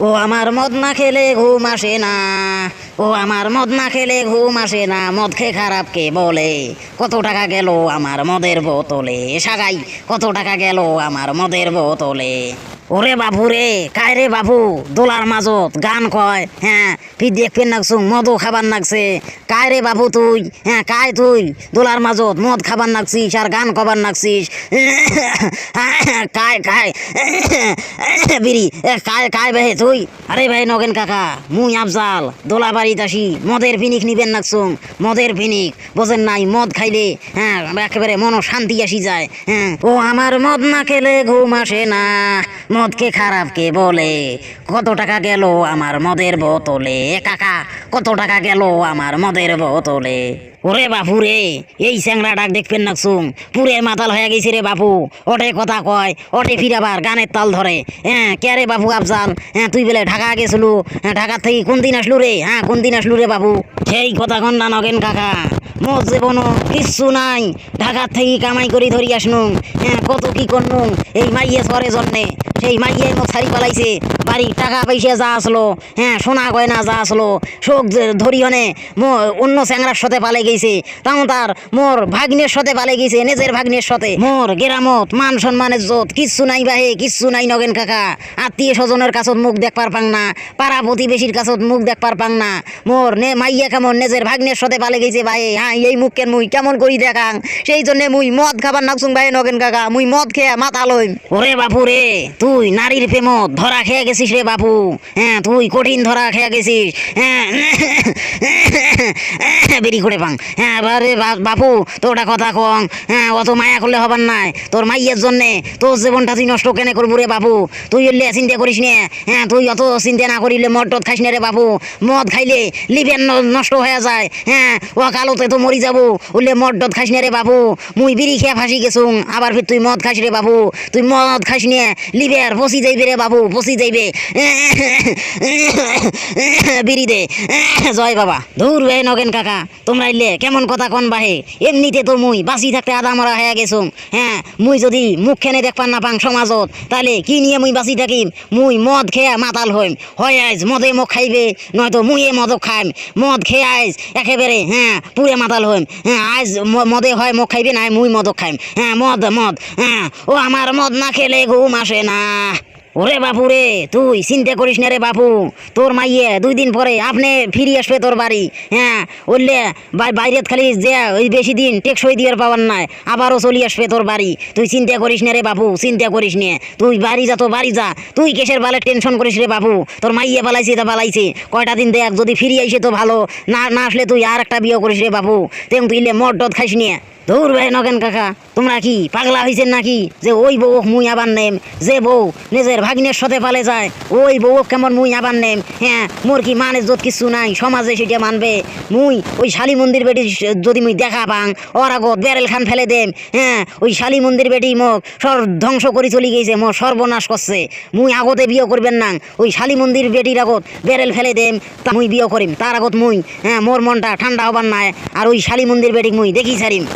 ও আমার মদ না খেলে ঘুম আসে না। ও আমার মদ না খেলে ঘুম আসে না। মদ খেয়ে খারাপ কে বলে? কত টাকা গেল আমার মদের বোতলে? সাগাই, কত টাকা গেল আমার মদের বোতলে? ওরে বাবু রে কায় রে বাবু? দোলার মাজত গান কয় হ্যাঁ ফির দেখবেন নাকছু মদও খাবার নাকছে কায় রে বাবু তুই? হ্যাঁ কায় তুই? দোলার মাজত মদ খাবার নাকছিস আর গান কবার নাকছিস কায় কায় বিড়ি কায় কায় ভাই তুই? আরে ভাই নগেন কাকা, মুই আফজাল, দোলা বাড়িতে আসি, মদের ফিনিক নিবেন নাকছুম মদের ফিনিক বোঝেন নাই, মদ খাইলে হ্যাঁ একেবারে মন শান্তি আসি যায় হ্যাঁ। ও আমার মদ না খেলে ঘুম আসে না। মদকে খারাপ কে বলে? কত টাকা গেল আমার মদের বোতলে? কাকা, কত টাকা গেল আমার মদের বোতলে? ওরে বাপু রে, এই স্যাংরা ডাক দেখবেন নাকছুম পুরে মাতাল হয়ে গেছে রে বাপু। ওটে কথা কয়, ওটে ফিরাবার গানের তাল ধরে। হ্যাঁ কে রে বাপু আফজাল? হ্যাঁ তুই বলে ঢাকা গেছিলু? হ্যাঁ ঢাকা থেকে কোন দিন আসলু রে? হ্যাঁ কোন দিন আসলু রে বাবু সেই কথা কন না নগেন কাকা। মোর জীবনও কিচ্ছু নাই। ঢাকার থেকে কামাই করি ধরি আসনু। হ্যাঁ কত কি করনু এই মাইয়ে সরে জন্যে। সেই মাইয়ে ছাড়ি পালাইছে। বাড়ি টাকা পয়সা যা আসলো হ্যাঁ সোনা গয়না যা আসলো শোক ধরি মো অন্য চ্যাংরার সাথে পালে গেছে। তাও তার মোর ভাগ্নের সাথে পালে গেছে নিজের ভাগ্নের সাথে মোর গেরামত মান সম্মানের জোত কিচ্ছু নাই বাহে কিচ্ছু নাই নগেন কাকা। আত্মীয় স্বজনের কাছত মুখ দেখবার পাং না পাড়া প্রতিবেশীর কাছত মুখ দেখবার পাং না। মোর নে মাইয়া কেমন নিজের ভাগ্নের সাথে পালে গেছে ভাই হ্যাঁ এই মুখের মুই কেমন করি দেখাং? সেই জন্য মুই মদ খাবার নাকছুং ভাই নগেন কাকা, মুই মদ খেয়ে মাথা লইম ওরে বাপু রে তুই নারীর প্রেম ধরা খেয়ে গেছিস রে বাপু। হ্যাঁ তুই কঠিন ধরা খেয়ে গেছিস। হ্যাঁ বেরি করে পাং। হ্যাঁ এবারে বা- বাপু, তোটা কথা কং। হ্যাঁ অত মায়া করলে হবার নাই। তোর মাইয়ের জন্যে তোর জীবনটা তুই নষ্ট কেন করব রে বাপু। তুই উল্লে চিন্তা করিস নে। হ্যাঁ তুই অত চিন্তা না করিলে মদ টদ খাইস রে বাপু। মদ খাইলে লিভেন নষ্ট হয়ে যায়। হ্যাঁ ও কালোতে তো মরি যাব। উল্লে মদ টদ খাইস রে বাপু। মুই বিড়ি খেয়ে ফাঁসি গেছুং। আবার ফির তুই মদ খাইস রে বাবু তুই মদ খাইস নে। লিভের পচি যাইবে রে বাবু পচি যাইবে। বিড়ি দে। জয় বাবা। দূর বে নগেন কাকা, তোমরা ইলে কেমন কথা কন বাহে? এমনিতে তো মুই বাঁচি থাকতে আদা মরা হয়ে গেছুম হ্যাঁ? মুই যদি মুখ খেনে দেখপান না পাং সমাজত, তাহলে কি নিয়ে মুই বাঁচি থাকিম? মুই মদ খেয়ে মাতাল হইম। হয় আইজ মদে মুখ খাইবে, নয়তো মুইয়ে মদ খাইম। মদ খেয়ে আইজ একেবারে হ্যাঁ পুরে মাতাল হইম। হ্যাঁ আইজ মদে হয় মুখ খাইবে না মুই মদ খাইম। হ্যাঁ মদ মদ হ্যাঁ। ও আমার মদ না খেলে ঘুম আসে না। ওরে বাপু রে, তুই চিন্তা করিস না রে বাপু। তোর মাইয়ে দুই দিন পরে আপনি ফিরে আসবে তোর বাড়ি। হ্যাঁ উঠলে বাইরে খালি যে ওই বেশি দিন টেকসই দিয়ে পাওয়ার নাই, আবারও চলি আসবে তোর বাড়ি। তুই চিন্তা করিস না রে বাপু, চিন্তা করিস নে। তুই বাড়ি যা, তো বাড়ি যা। তুই কেসের বালে টেনশন করিস রে বাপু? তোর মাইয়ে বালাইছে তা বালাইছে কয়টা দিন দেখ, যদি ফিরে আইসে তো ভালো। না না আসলে তুই আর একটা বিয়ে করিস রে বাপু। তেম তুই মদ টদ খাইস নিয়ে দৌড় ভাই নগেন কাকা, তোমরা কি পাগলা হয়েছেন নাকি? যে ওই বউ মুই আবার নেম, যে বউ নিজের ভাগ্নের সাথে পালে যায়, ওই বউ কেমন মুই আবার নেম? হ্যাঁ মোর কি মানে যত কিছু নাই, সমাজে সেটা মানবে? মুই ওই শালি মন্দির বেটি যদি মুই দেখা পাং, ওর আগত বেরেল খান ফেলে দেম। হ্যাঁ ওই শালি মন্দির বেটি মোক সর ধ্বংস করে চলে গেছে, মোর সর্বনাশ করছে। মুই আগতে বিয়ে করবেন না, ওই শালি মন্দির বেটির আগত বেরেল ফেলে দেম, তা মুই বিয়ে করিম, তার আগত মুই হ্যাঁ মোর মনটা ঠান্ডা হবার নাই, আর ওই শালি মন্দির বেটিক মুই দেখি ছাড়িম।